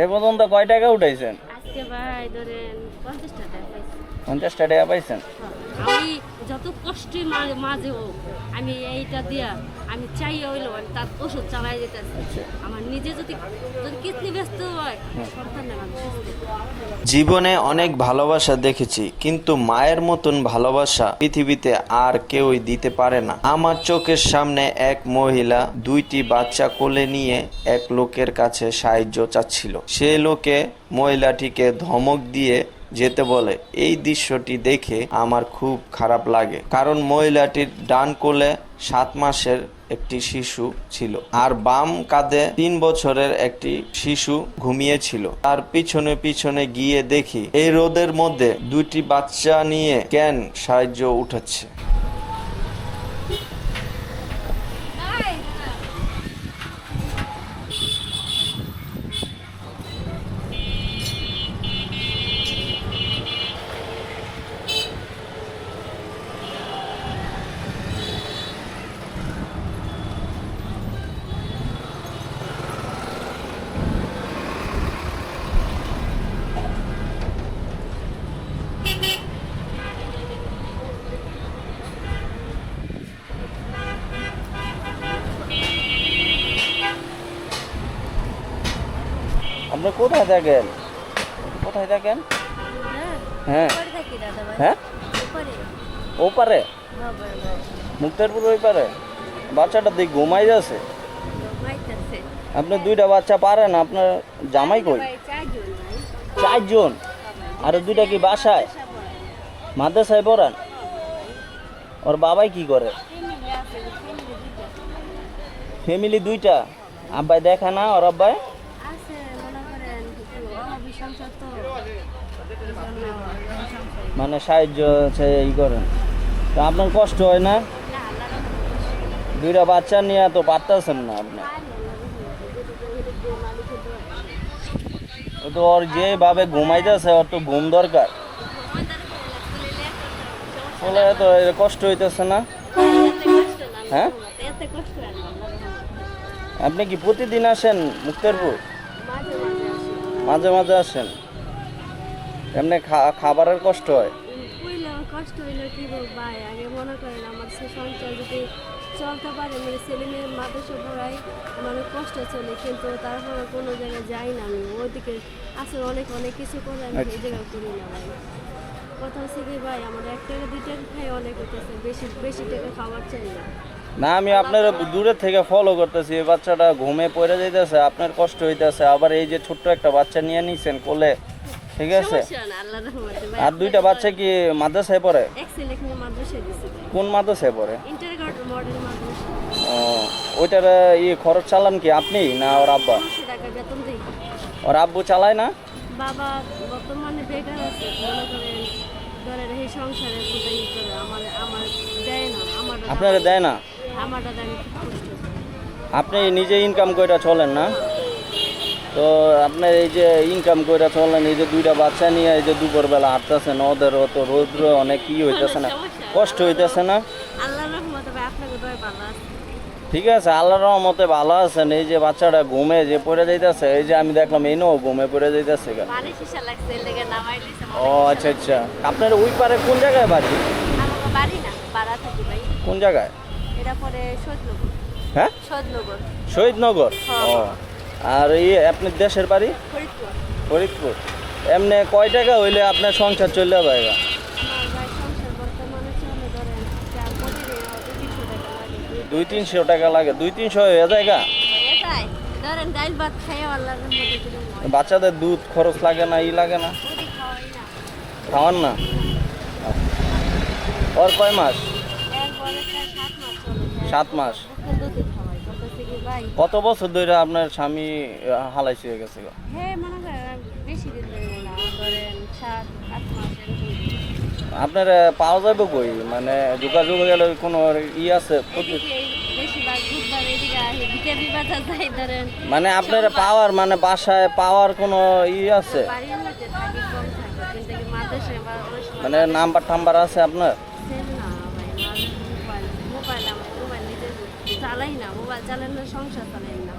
এ পর্যন্ত কয় টাকা উঠাইছেন? আজকে ভাই ধরেন পঞ্চাশটা টাকা পাইছেন 50 টাকা পাইছেন? আমি যত কষ্টই মাঝে হোক আমি এইটা দিয়া আমি চাই হইল আমি তার ওষুধ চালাই যেতেছি আচ্ছা। আমার নিজে যদি যদি কিডনি ব্যস্ত হয় আমি সুস্থ জীবনে অনেক ভালোবাসা দেখেছি কিন্তু মায়ের মতন ভালোবাসা পৃথিবীতে আর কেউই দিতে পারে না। আমার চোখের সামনে এক মহিলা দুইটি বাচ্চা কোলে নিয়ে এক লোকের কাছে সাহায্য চাচ্ছিল। সে লোকে মহিলাটিকে ধমক দিয়ে যেতে বলে, এই দৃশ্যটি দেখে আমার খুব খারাপ লাগে। কারণ মহিলাটির ডান কোলে সাত মাসের একটি শিশু ছিল আর বাম কাঁধে তিন বছরের একটি শিশু ঘুমিয়েছিল। তার পিছনে পিছনে গিয়ে দেখি, এই রোদের মধ্যে দুটি বাচ্চা নিয়ে কেন সাহায্য উঠাচ্ছে কোথায় থাকেন? কোথায় থাকেন? হ্যাঁ হ্যাঁ। ও পারে মুক্তারপুর ওই পারে? বাচ্চাটা দিক ঘুমাই যাচ্ছে। আপনি দুইটা বাচ্চা পারেন আপনার জামাই কই? চারজন ভাই। আর দুইটা কি বাসায়? মাদ্রাসায় পড়ান? ওর বাবাই কি করে? ফ্যামিলি দুইটা? আব্বাই দেখে না ওর আব্বাই আছে মনে করেন একটু অভাবী সংসার তো এই জন্য সংসার মানে সাহায্য হচ্ছে ই করেন। তা আপনার কষ্ট হয় না? দুইটা বাচ্চা নিয়ে তো পারতেছেন না আপনি। তো ওর যেভাবে ঘুমাইতেছে, ওর তো ঘুম দরকার। বলে তো কষ্ট হইতেছে না? হ্যাঁ? আপনি কি প্রতিদিন আসেন মুক্তারপুর। মাঝে মাঝে আসেন? এমনি খাবারের কষ্ট হয়? কষ্ট হইল কি গো ভাই? আগে মনে করেন আমার সে সংসার যদি চলতে পারে মানে ছেলে মেয়ে মাদ্রাসা পড়াই আমার অনেক কষ্ট চলে কিন্তু তারপরে কোনো জায়গায় যাই না আমি। ওইদিকে আসলে অনেক অনেক কিছু করে আমি এই জায়গায় করি না ভাই। কথা হচ্ছে কি ভাই? আমার এক টাকা দুই টাকা খাই অনেক হইতেছে বেশি বেশি টাকা খাবার চাই না। না আমি আপনার দূরের থেকে ফলো করতেছি এই বাচ্চাটা ঘুমে পড়ে যাইতেছে আপনার কষ্ট হইতেছে আবার এই যে ছোট্ট একটা বাচ্চা নিয়ে নিছেন কোলে ঠিক আছে? আর দুইটা বাচ্চা কি মাদ্রাসায় পড়ে? কোন মাদ্রাসায় পড়ে? ওইটার ই খরচ চালান কি আপনি না ওর আব্বা? ওর আব্বু চালায় না? বাবা বর্তমানে বেকার আছে মনে করেন ধরেন এই সংসারে কোথায় করে আমার আমার দেয় না আমার আপনারা দেয় না? আপনি নিজে ইনকাম কইরা চলেন না? তো আপনার এই যে ইনকাম কইরা চলেন এই যে দুইটা বাচ্চা নিয়ে এই যে দুপুরবেলা হাঁটতেছেন ওদের তো রৌদ্র অনেক কি হইতেছে না কষ্ট হইতেছে না? ঠিক আছে আল্লাহর রহমতে ভালো আছেন। এই যে বাচ্চাটা ঘুমে যে পড়ে যাইতেছে এই যে আমি দেখলাম এই নো ঘুমে পড়ে যাইতেছে ও আচ্ছা আচ্ছা। আপনার ওই পারে কোন জায়গায় বাড়ি? কোন জায়গায়? হ্যাঁ? শহীদনগর। ও। আর এই আপনার দেশের বাড়ি? ফরিদপুর। এমনি কয় টাকা হইলে আপনার সংসার চলে লাগে দুই তিনশো টাকা লাগে। দুই তিনশো হয়ে যায়। বাচ্চাদের দুধ খরচ লাগে না, ই লাগে না? খাওয়ান না? ওর কয় মাস? সাত মাস। কত বছর ধরে আপনার স্বামী হালাইছি হয়ে গেছে? হ্যাঁ মনে আপনার পাওয়া যাবে কই? মানে যোগাযোগ গেলে কোনো ই আছে? মানে আপনার পাওয়ার মানে বাসায় পাওয়ার কোনো ই আছে? মানে নাম্বার টাম্বার আছে আপনার? চালাই না সংসার চালাই না।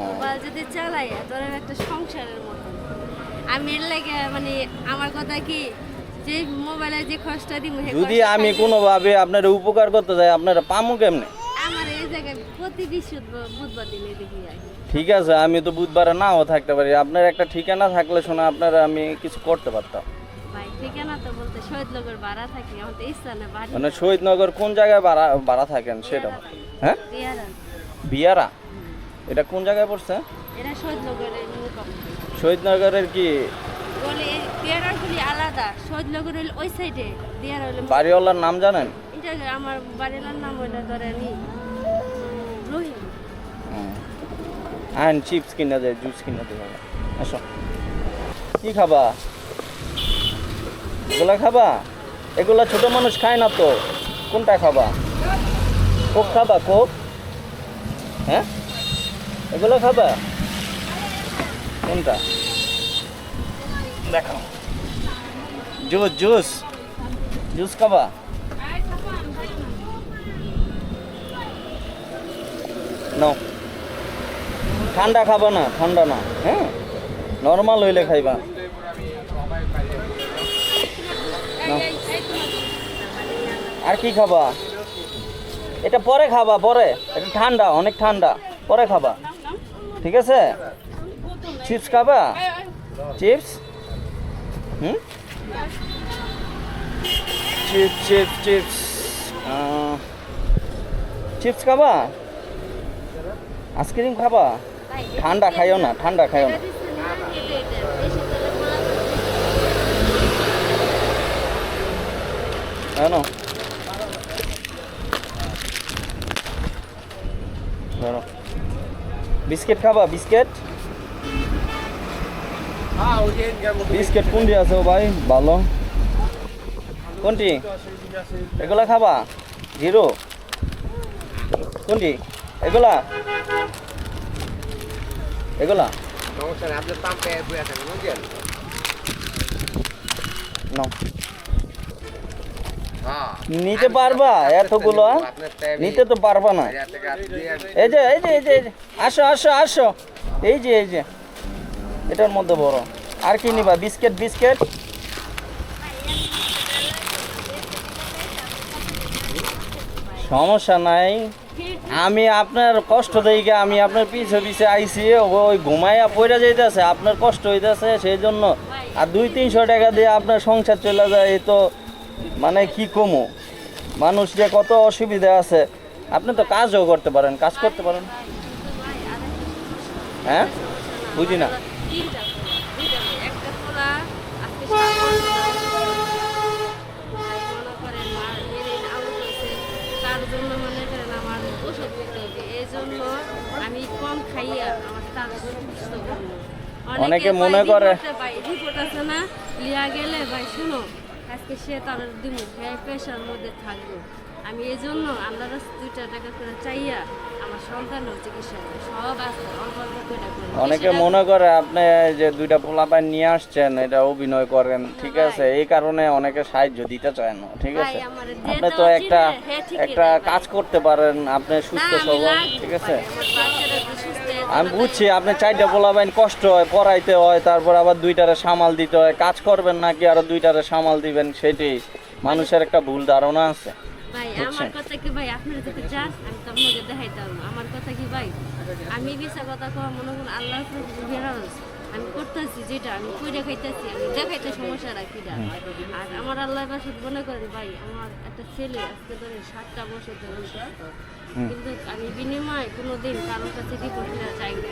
মোবাইল যদি চালাই ধরেন একটা সংসারের মতন আমি এর লাগে মানে আমার কথা কি যে মোবাইলে যে খরচটা দিব যদি আমি কোনোভাবে আপনার উপকার করতে যাই আপনারা পামু কেমনে? আমার এই জায়গায় প্রতি বুধবার দিনে দেখি ঠিক আছে আমি তো বুধবারে নাও থাকতে পারি। আপনার একটা ঠিকানা থাকলে শোনা আপনারা আমি কিছু করতে পারতাম। মানে শহীদনগর কোন জায়গায় ভাড়া ভাড়া থাকেন সেটা? হ্যাঁ? বিয়ারা এটা কোন জায়গায় পড়ছে? শহীদ নৌকা শহীদনগরের কি? আলাদা ওই সাইডে বাড়িওয়ালার নাম জানেন? এটা আমার বাড়ির নাম হইল ধরেন ই, রহিম। আইন চিপস কিনে দেয় জুস কিনে দেবে আসো। কি খাবা? এগুলা খাবা? এগুলা ছোট মানুষ খায় না তো। কোনটা খাবা? কোক খাবা কোক? হ্যাঁ? এগুলো খাবা? কোনটা? দেখো জুস জুস। জুস খাবা? নাও। ঠান্ডা খাবা না, ঠান্ডা না হ্যাঁ? নর্মাল হইলে খাইবা। আর কি খাবা? এটা পরে খাবা, পরে। এটা ঠান্ডা, অনেক ঠান্ডা। পরে খাবা। ঠিক আছে? চিপস খাবা? চিপস হুম? চিপস চিপস চিপস চিপস খাবা? আইসক্রিম খাবা? ঠান্ডা খাইও না, ঠান্ডা খাইও না। কেন? ধরো বিস্কিট খাবা বিস্কিট? বিস্কিট কোনটি আছে ভাই? ভালো। কোনটি? এগুলা খাবা? জিরো? কোনটি? এগুলা? এগুলা? সমস্যা পাম্পে নিতে পারবা? এতগুলো নিতে তো পারবা না। এই যে এই যে এই যে আসো আসো আসো। এই যে এই যে, এটার মধ্যে বড় আর কি নিবা? Biscuit biscuit? সমস্যা নাই। আমি আপনার কষ্ট দেখে আমি আপনার পিছে পিছে আইছি ওই ঘুমাইয়া পড়ে যাইতেছে। আপনার কষ্ট হইতেছে, সেই জন্য। আর দুই, তিনশো টাকা দিয়ে আপনার সংসার চলে যায়, এই তো মানে কি কমো? মানুষ যে কত অসুবিধা আছে। আপনি তো কাজও করতে পারেন কাজ করতে পারেন। হ্যাঁ? বুঝি না। অনেকে মনে করে- রিপোর্ট আছে না? লিয়া গেলে ভাই শুনো আজকে সে তার দিব হ্যাঁ পেশার মধ্যে থাকব আমি এই জন্য আল্লাহর দুইটা টাকা করে চাইয়া আমার সন্তানের চিকিৎসা। সব আছে অল্প অল্প করে অনেকে মনে করে আপনি যে দুইটা পোলাপাই নিয়ে আসছেন এটা অভিনয় করেন ঠিক আছে? এই কারণে অনেকে সাহায্য দিতে চায় না ঠিক আছে? আপনি তো একটা হ্যাঁ, একটা কাজ করতে পারেন আপনি সুস্থ সবল ঠিক আছে? আমি বুঝছি আপনি চারটা পোলাপাইন কষ্ট হয় পড়াইতে হয় তারপর আবার দুইটারে সামাল দিতে হয় কাজ করবেন নাকি আরও দুইটারে সামাল দিবেন সেটাই মানুষের একটা ভুল ধারণা আছে ভাই? আমার কথা কি ভাই আপনারা যদি চান আমি তো আপনাকে দেখাইতাম আমার কথা কি ভাই আমি বিচার কথা কওয়া মনে করুন আল্লাহর আমি করতেছি যেটা আমি কইরা খাইতেছি আমি দেখাইতে সমস্যা রাখি না আর আমার আল্লাহর বাসা মনে করেন ভাই আমার একটা ছেলে আজকে ধরে সাতটা বছর ধরে অসুস্থ। কিন্তু আমি বিনিময়ে কোনোদিন কারোর কাছে রিপোর্ট চাই না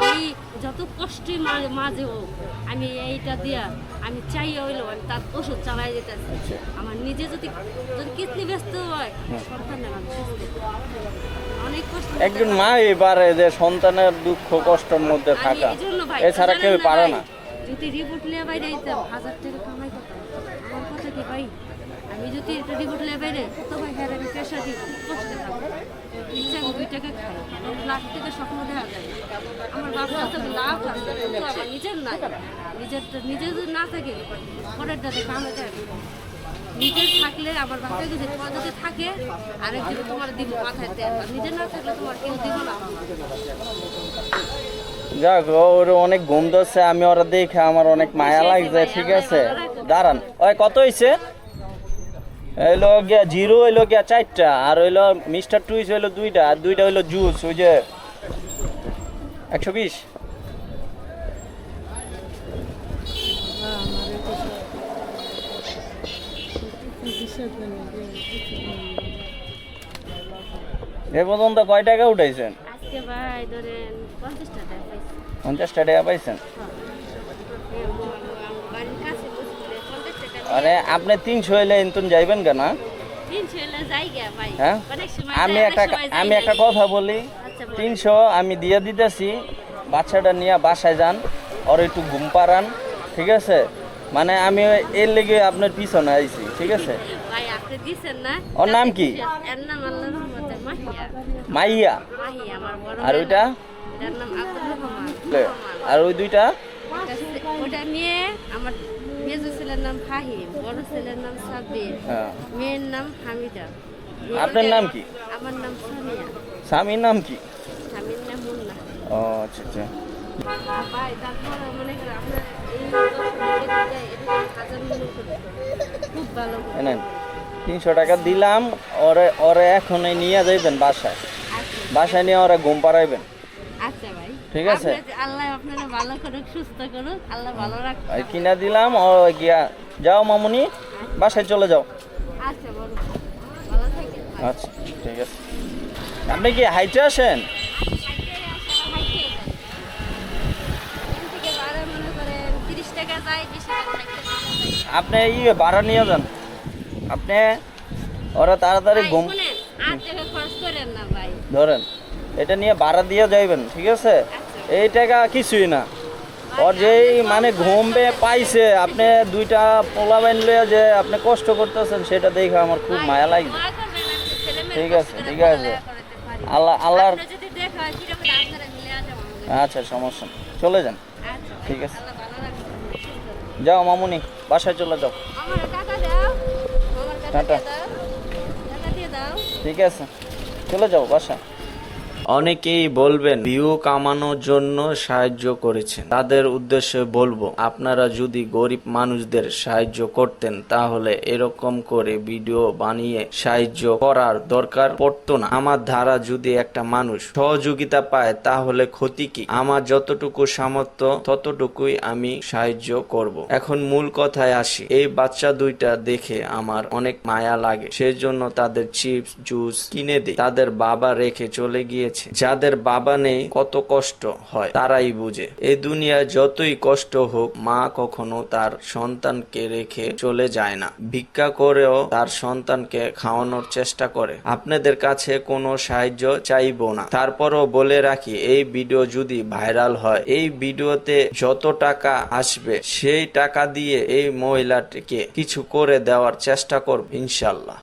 আমি যত কষ্টই মাঝে হোক আমি এইটা দিয়া আমি চাই হইল আমি তার ওষুধ চালাই যেতেছি আমার নিজে যদি যদি কিডনি ব্যস্ত হয় সন্তানের অনেক কষ্ট। একজন হয়। মা এবারে যে সন্তানের দুঃখ কষ্টের মধ্যে থাকা এছাড়া কেউ পারে না। যদি রিপোর্ট নিয়ে বাইরে হাজার টাকা কামাই করতাম আমার কথা কি ভাই যদি রিপোর্ট নিয়ে বাইরে আমি পেশা দিই খুব ইচ্ছা করে দুই টাকা খাই। লাখ টাকা স্বপ্ন দেখা যায় আমার তো লাভ আছে কিন্তু আমার নিজের নাই। নিজের নিজের যদি না থাকে পরের দাদা কামে যায় নিজের থাকলে আমার বাচ্চা যদি তোমার যদি থাকে আরেকজন তোমার দিব মাথায় নিজের না থাকলে তোমার কেউ দিব না। যাক ওর অনেক ঘুম ধরছে আমি ওরা দেখে আমার অনেক মায়া লাগছে ঠিক আছে? দাঁড়ান। ওই কত হয়েছে হইল গিয়া জিরো হইল গিয়া চারটা আর হইল মিস্টার টুইস হইল দুইটা আর দুইটা হইল জুস ওই যে একশো বিশ। এ পর্যন্ত কয় টাকা উঠাইছেন? পঞ্চাশ টাকা পাইছেন এই আমার- আমার বাড়ির কাছে বসলে আরে আপনি তিনশো হইলে ইন্তুন যাইবেন কেন ভাই। হ্যাঁ? আমি একটা আমি একটা কথা বলি আচ্ছা তিনশো আমি দিয়ে দিতেছি বাচ্চাটা নিয়ে বাসায় যান ওর একটু ঘুম পাড়ান ঠিক আছে? মানে আমি এর লেগে আপনার পিছনে আইছি ঠিক আছে? ওর নাম কি? মাইয়া আর ওইটা? আর ওই দুইটা? ওটা- ওটা আমার মেজো ছেলের নাম ফাহিম বড় ছেলের নাম সাব্বির হ্যাঁ। মেয়ের নাম হামিদা। আপনার নাম কি? আমার নাম সামিয়া। স্বামীর নাম কি? স্বামীর নাম মুন্না। ও আচ্ছা আচ্ছা। ভাই তারপরে মনে করেন আপনার এই খুব ভালো তিনশো টাকা দিলাম ওরে ওরে এখনই নিয়ে যাইবেন বাসায়। আচ্ছা। বাসায় নিয়ে ওরা ঘুম পাড়াইবেন। ঠিক আছে। আল্লাহ আপনারা ভালো করুক সুস্থ করুক আল্লাহ ভালো রাখুক। কিনা দিলাম ও গিয়া যাও মামুনি বাসায় চলে যাও। আচ্ছা বলো ভালো থাকেন। আচ্ছা ঠিক আছে। আপনি কি হাইটে আসেন। আপনি ইয়ে ভাড়া নিয়ে যান। আপনি ওরা তাড়াতাড়ি ঘুম ধরেন এটা নিয়ে ভাড়া দিয়ে যাইবেন ঠিক আছে? এই টাকা কিছুই না। ওর যেই মানে ঘুমবে পাইছে আপনি দুইটা পোলা বাইন লইয়া যে আপনি কষ্ট করতেছেন সেটা দেখে আমার খুব মায়া ছেলেমেয়ের ঠিক আছে, ঠিক আছে। পড়ালেখা করাতে আল্লাহ আল্লাহর। আচ্ছা সমস্যা চলে যান। আচ্ছা। ঠিক আছে। যাও মামুনি বাসায় চলে যাও। টাটা। ঠিক আছে। চলে যাও বাসা অনেকেই বলবেন, ভিউ কামানোর জন্য সাহায্য করেছেন। তাদের উদ্দেশ্যে বলব, আপনারা যদি গরিব মানুষদের সাহায্য করতেন, তাহলে এরকম করে ভিডিও বানিয়ে সাহায্য করার দরকার পড়তো না। আমার ধারা যদি একটা মানুষ সহযোগিতা পায়, তাহলে ক্ষতি কি? আমার যতটুকু সামর্থ্য, ততটুকুই আমি সাহায্য করব। এখন মূল কথায় আসি, এই বাচ্চা দুইটা দেখে আমার অনেক মায়া লাগে। সেজন্য তাদের চিপস, জুস কিনে দিই। তাদের বাবা রেখে চলে গিয়েছে। যাদের বাবা নেই, কত কষ্ট হয়, তারাই বুঝে। এ দুনিয়ায় যতই কষ্ট হোক, মা কখনো তার সন্তানকে রেখে চলে যায় না। ভিক্ষা করেও তার সন্তানকে খাওয়ানোর চেষ্টা করে। আপনাদের কাছে কোনো সাহায্য চাইব না। তারপরও বলে রাখি, এই ভিডিও যদি ভাইরাল হয়, এই ভিডিওতে যত টাকা আসবে, সেই টাকা দিয়ে এই মহিলাটিকে কিছু করে দেওয়ার চেষ্টা করব ইনশাল্লাহ